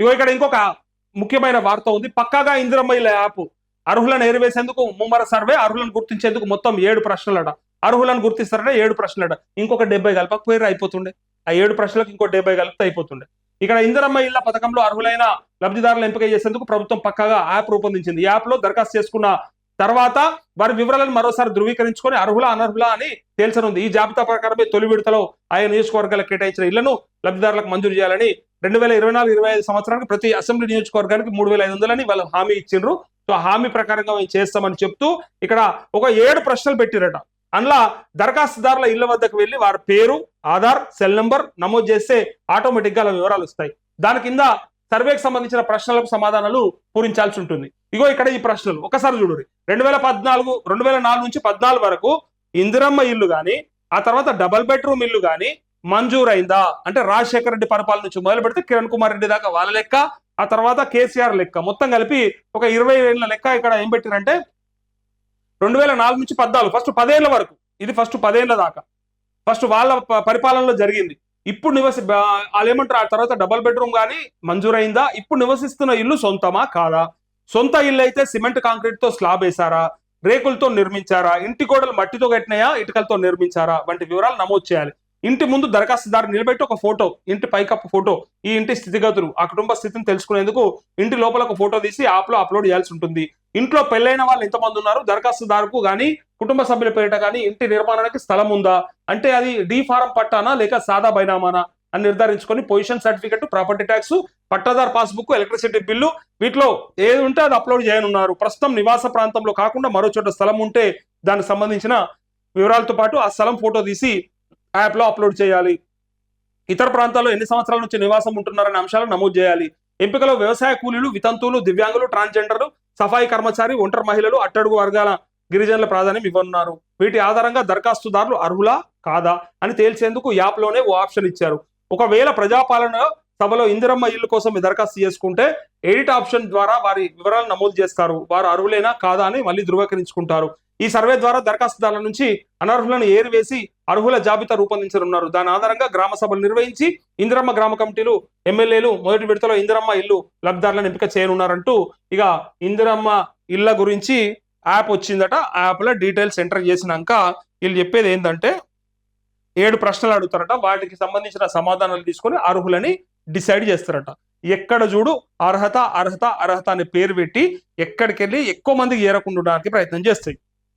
ఇగో ఇక్కడ ఇంకొక ముఖ్యమైన వార్త ఉంది. పక్కాగా ఇందిరమ్మ యాప్ అర్హులను ఎరివేసేందుకు ముమ్మర సర్వే అర్హులను గుర్తించేందుకు మొత్తం ఏడు ప్రశ్నలట. అర్హులను గుర్తిస్తారట ఏడు ప్రశ్నలట. ఇంకొక డెబ్బై కలపకపోయారు అయిపోతుండే. ఆ ఏడు ప్రశ్నలకు ఇంకో డెబ్బై కలిపితే అయిపోతుండే. ఇక్కడ ఇందిరమ్మ ఇళ్ళ పథకంలో అర్హులైన లబ్ధిదారులు ఎంపిక చేసేందుకు ప్రభుత్వం పక్కాగా యాప్ రూపొందించింది. ఈ యాప్లో దరఖాస్తు చేసుకున్న తర్వాత వారి వివరాలను మరోసారి ధృవీకరించుకొని అర్హుల అనర్హుల అని తేల్చనుంది. ఈ జాబితా ప్రకారమే తొలి విడతలో ఆయా నియోజకవర్గాలకు కేటాయించిన ఇళ్ళను లబ్ధిదారులకు మంజూరు చేయాలని రెండు వేల ఇరవై నాలుగు ఇరవై ఐదు సంవత్సరానికి ప్రతి అసెంబ్లీ నియోజకవర్గానికి మూడు వేల ఐదు వందలని వాళ్ళు హామీ ఇచ్చిండ్రు. సో హామీ ప్రకారంగా మేము చేస్తామని చెప్తూ ఇక్కడ ఒక ఏడు ప్రశ్నలు పెట్టిరట. అందులో దరఖాస్తుదారుల ఇళ్ళ వద్దకు వెళ్ళి వారి పేరు ఆధార్ సెల్ నంబర్ నమోదు చేస్తే ఆటోమేటిక్గా వివరాలు వస్తాయి. దాని కింద సర్వేకి సంబంధించిన ప్రశ్నలకు సమాధానాలు పూరించాల్సి ఉంటుంది. ఇగో ఇక్కడ ఈ ప్రశ్నలు. ఒకసారి చూడండి రెండు వేల పద్నాలుగు రెండు వేల నాలుగు నుంచి పద్నాలుగు వరకు ఇందిరమ్మ ఇల్లు కానీ ఆ తర్వాత డబల్ బెడ్రూమ్ ఇల్లు కానీ మంజూరైందా? అంటే రాజశేఖర రెడ్డి పరిపాలన నుంచి మొదలు పెడితే కిరణ్ కుమార్ రెడ్డి దాకా వాళ్ళ లెక్క ఆ తర్వాత కేసీఆర్ లెక్క. మొత్తం కలిపి ఒక ఇరవై ఏళ్ళ లెక్క ఇక్కడ ఏం పెట్టిరంటే రెండు వేల నాలుగు నుంచి పద్నాలుగు ఫస్ట్ పదేళ్ళ వరకు. ఇది ఫస్ట్ పదేళ్ళ దాకా. ఫస్ట్ వాళ్ళ పరిపాలనలో జరిగింది. ఇప్పుడు నివసి వాళ్ళు ఏమంటారు? ఆ తర్వాత డబల్ బెడ్రూమ్ కానీ మంజూరైందా? ఇప్పుడు నివసిస్తున్న ఇల్లు సొంతమా? కాదా? సొంత ఇల్లు అయితే సిమెంట్ కాంక్రీట్తో స్లాబ్ వేసారా రేకులతో నిర్మించారా? ఇంటి గోడలు మట్టితో కట్టినాయా? ఇటుకలతో నిర్మించారా? వంటి వివరాలు నమోదు చేయాలి. ఇంటి ముందు దరఖాస్తుదారు నిలబెట్టి ఒక ఫోటో ఇంటి పైకప్పు ఫోటో ఈ ఇంటి స్థితిగతులు ఆ కుటుంబ స్థితిని తెలుసుకునేందుకు ఇంటి లోపల ఒక ఫోటో తీసి యాప్లో అప్లోడ్ చేయాల్సి ఉంటుంది. ఇంట్లో పెళ్ళైన వాళ్ళు ఎంతమంది ఉన్నారు? దరఖాస్తుదారుకు కానీ కుటుంబ సభ్యుల పేరిట కానీ ఇంటి నిర్మాణానికి స్థలం ఉందా? అంటే అది డీ ఫారం పట్టానా లేక సాదా బైనామానా అని నిర్ధారించుకొని position certificate property tax pattadar passbook electricity bill వీటిలో ఏది ఉంటే అది అప్లోడ్ చేయనున్నారు. ప్రస్తుతం నివాస ప్రాంతంలో కాకుండా మరో చోట స్థలం ఉంటే దానికి సంబంధించిన వివరాలతో పాటు ఆ స్థలం ఫోటో తీసి యాప్లో అప్లోడ్ చేయాలి. ఇతర ప్రాంతాల్లో ఎన్ని సంవత్సరాల నుంచి నివాసం ఉంటున్నారనే అంశాలు నమోదు చేయాలి. ఎంపికలో వ్యవసాయ కూలీలు వితంతువులు దివ్యాంగులు ట్రాన్స్జెండర్లు సఫాయి కర్మచారి ఒంటరి మహిళలు అట్టడుగు వర్గాల గిరిజనుల ప్రాధాన్యం ఇవ్వనున్నారు. వీటి ఆధారంగా దరఖాస్తుదారులు అర్హులా కాదా అని తేల్చేందుకు యాప్లోనే ఓ ఆప్షన్ ఇచ్చారు. ఒకవేళ ప్రజాపాలన సభలో ఇందిరమ్మ ఇల్లు కోసం దరఖాస్తు చేసుకుంటే ఎడిట్ ఆప్షన్ ద్వారా వారి వివరాలు నమోదు చేస్తారు. వారు అర్హులేనా కాదా అని మళ్ళీ ధృవీకరించుకుంటారు. ఈ సర్వే ద్వారా దరఖాస్తుదారుల నుంచి అనర్హులను ఏరివేసి అర్హుల జాబితా రూపొందించనున్నారు. దాని ఆధారంగా గ్రామ సభలు నిర్వహించి ఇందిరమ్మ గ్రామ కమిటీలు ఎమ్మెల్యేలు మొదటి విడతలో ఇందిరమ్మ ఇల్లు లబ్ధారులను ఎంపిక చేయనున్నారంటూ ఇక ఇందిరమ్మ ఇళ్ళ గురించి యాప్ వచ్చిందట. ఆ యాప్లో డీటెయిల్స్ ఎంటర్ చేసినాక వీళ్ళు చెప్పేది ఏంటంటే ఏడు ప్రశ్నలు అడుగుతారట. వాటికి సంబంధించిన సమాధానాలు తీసుకొని అర్హులని డిసైడ్ చేస్తారట. ఎక్కడ చూడు అర్హత అర్హత అర్హత అనే పేరు పెట్టి ఎక్కడికి వెళ్ళి ఎక్కువ మందికి చేరకుండా ప్రయత్నం చేస్తాయి.